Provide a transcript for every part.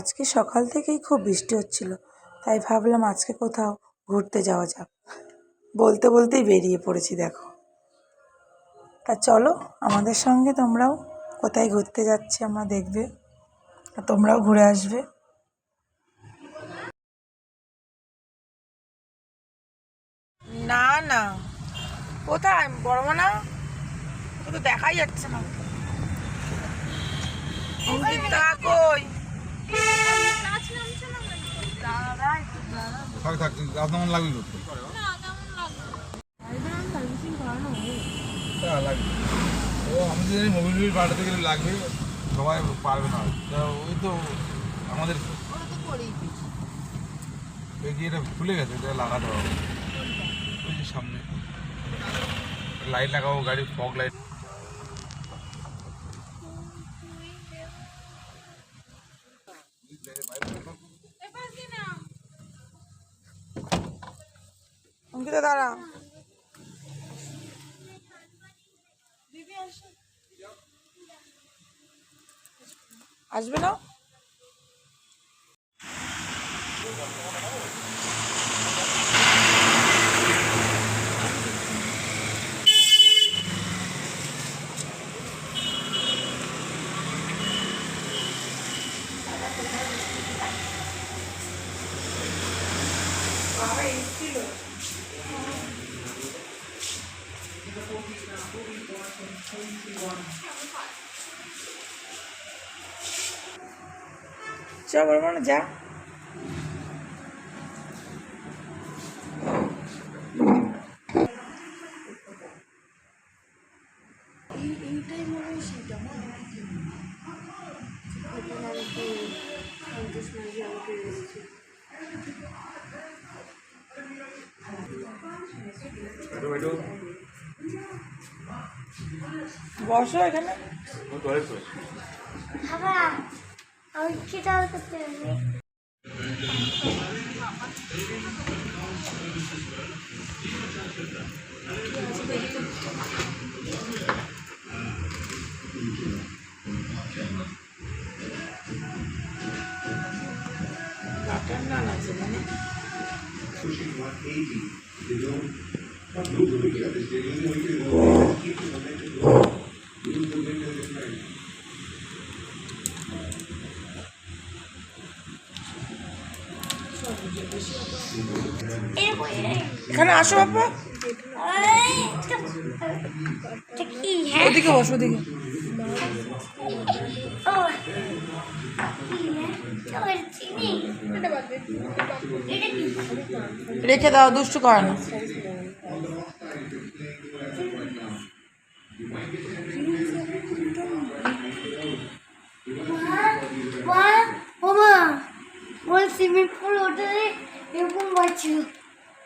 আজকে সকাল থেকেই খুব বৃষ্টি হচ্ছিল, তাই ভাবলাম আজকে কোথাও ঘুরতে যাওয়া যাক। বলতে বলতেই বেরিয়ে পড়েছি, দেখো। তা চলো, আমাদের সঙ্গে তোমরাও কোথায় ঘুরতে যাচ্ছি আমরা দেখবে, আর তোমরাও ঘুরে আসবে। না না। কোথায়? বড় না তো দেখাই যাচ্ছে না। কই? থাক থাক কেমন লাগবে করতে? লাগবে। ও, আমি জানি মোবিল বিল পাঠাতে গেলে লাগবে, সবাই পারবে না। তা ওই তো আমাদের এটা খুলে গেছে, এটা লাগাতে হবে। ওই যে সামনে। লাইট লাগাবো গাড়ি ফগ লাইট আসবে না চ বলব না। যা বসো এখানে। বাবা আমি কি ডাল করতে হবে এখানে আসো বাবা হ্যাঁ ওদিকে বসো ওদিকে রেখে দাও দুষ্টু করে না মা মামা ওই সুইমিং পুল ওটা এরকম বাচ্ছিল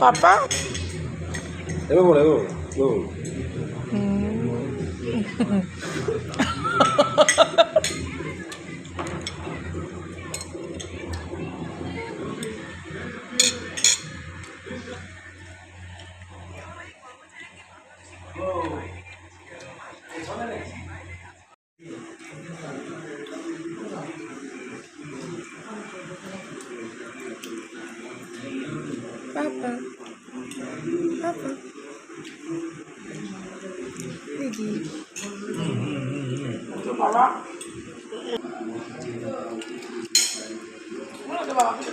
পাপা এবার বলো এবার বলো পাপা দেখি তো বাবা বলো তো বাবা কিছু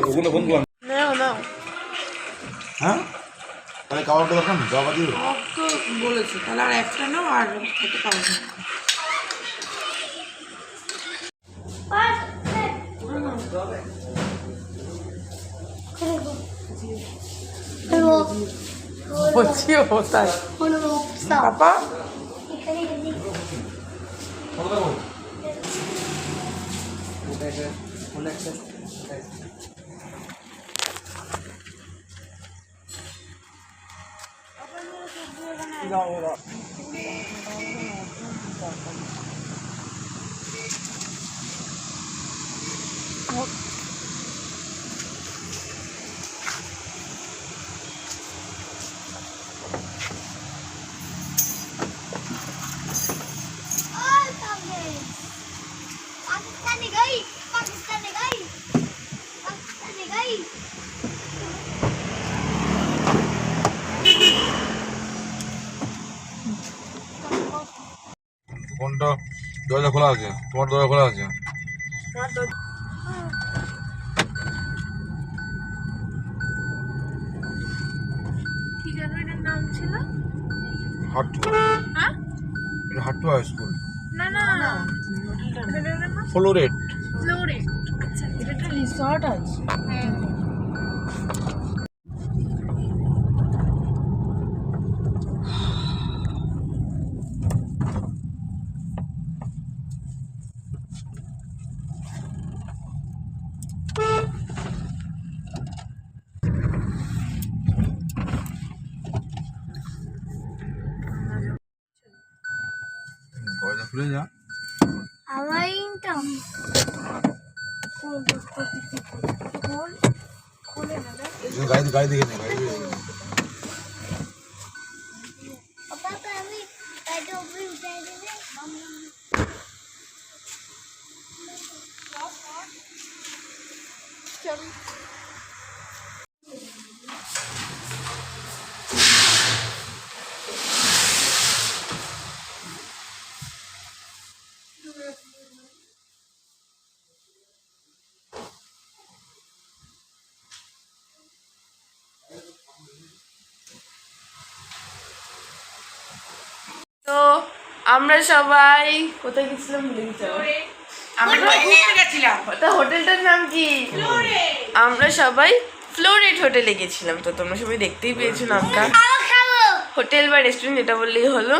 ওগুলো ফোন করলাম হ্যাঁ? তাহলে খাওয়াটা দরকার জবা দিয়ে। তো বলেছি তাহলে আর একটা নাও আর খেতে পাবো না হ্যালো বলছি ও তাই। Hello papa? collected. Okay. Ikaw, wala. Hindi. ফোনটা দরজা খোলা আছে তোমার দরজা খোলা আছে? নাম ছিল? হাট্টু। হ্যাঁ? এটা হাট্টু হাই স্কুল না না। নাম? ফ্লোরেট। আচ্ছা এটা একটা রিসর্ট আছে। হ্যাঁ দরজা খুলে যা গাড়ি গাড়ি নে আমরা সবাই কোথায় গেছিলাম। আমরা গেছিলাম। তা হোটেলটার নাম কি? আমরা সবাই ফ্লোরেট হোটেলে গেছিলাম তো তোমরা সবাই দেখতেই পেয়েছ নামটা। হোটেল বা রেস্টুরেন্ট যেটা বললেই হলো।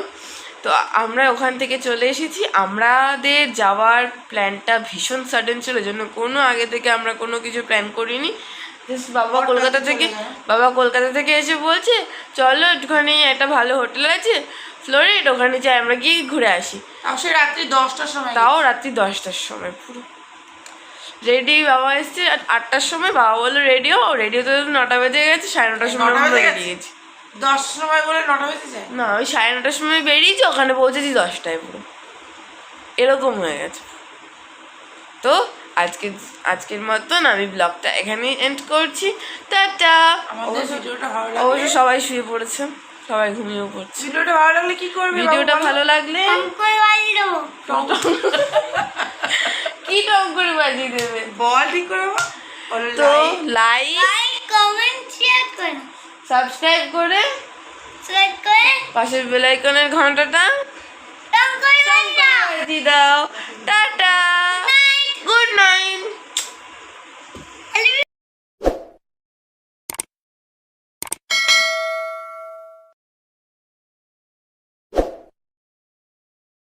তো আমরা ওখান থেকে চলে এসেছি। আমাদের যাওয়ার প্ল্যানটা ভীষণ সাডেন ছিল জন্য কোনো আগে থেকে আমরা কোনো কিছু প্ল্যান করিনি। বাবা কলকাতা থেকে বাবা কলকাতা থেকে এসে বলছে চলো একটুখানি একটা ভালো হোটেল আছে ফ্লোরিড ওখানে যাই আমরা গিয়ে ঘুরে আসি। তাও সে রাত্রি দশটার সময় তাও রাত্রি দশটার সময় পুরো। রেডি বাবা এসছে আট- আটটার সময় বাবা বলল রেডিও রেডিওতে তো নটা বেজে গেছে সাড়ে নটার সময় আমরা বেরিয়ে গেছি। দশটার সময় বলে নটা বেজে যায়? না ওই সাড়ে নটার সময় বেরিয়েছি ওখানে পৌঁছেছি দশটায় পুরো। এরকম হয়ে গেছে। তো আজকে আজকের মতন আমি ব্লগটা এখানেই এন্ড করছি। টাটা! আমাদের ভিডিওটা অবশ্য সবাই শুয়ে পড়েছে। সবাই ঘুমিয়ে পড়ছে। ভিডিওটা ভালো লাগলে কি করবে ভিডিওটা ভালো লাগলে কি টক করে বাজিয়ে দেবে? বল ঠিক করে। তো লাইক লাইক কমেন্ট শেয়ার করুন সাবস্ক্রাইব করে পাশের বেলাইকনের ঘন্টাটা টং করে বাড়ি দাও দিয়ে দাও। টাটা! Name. night.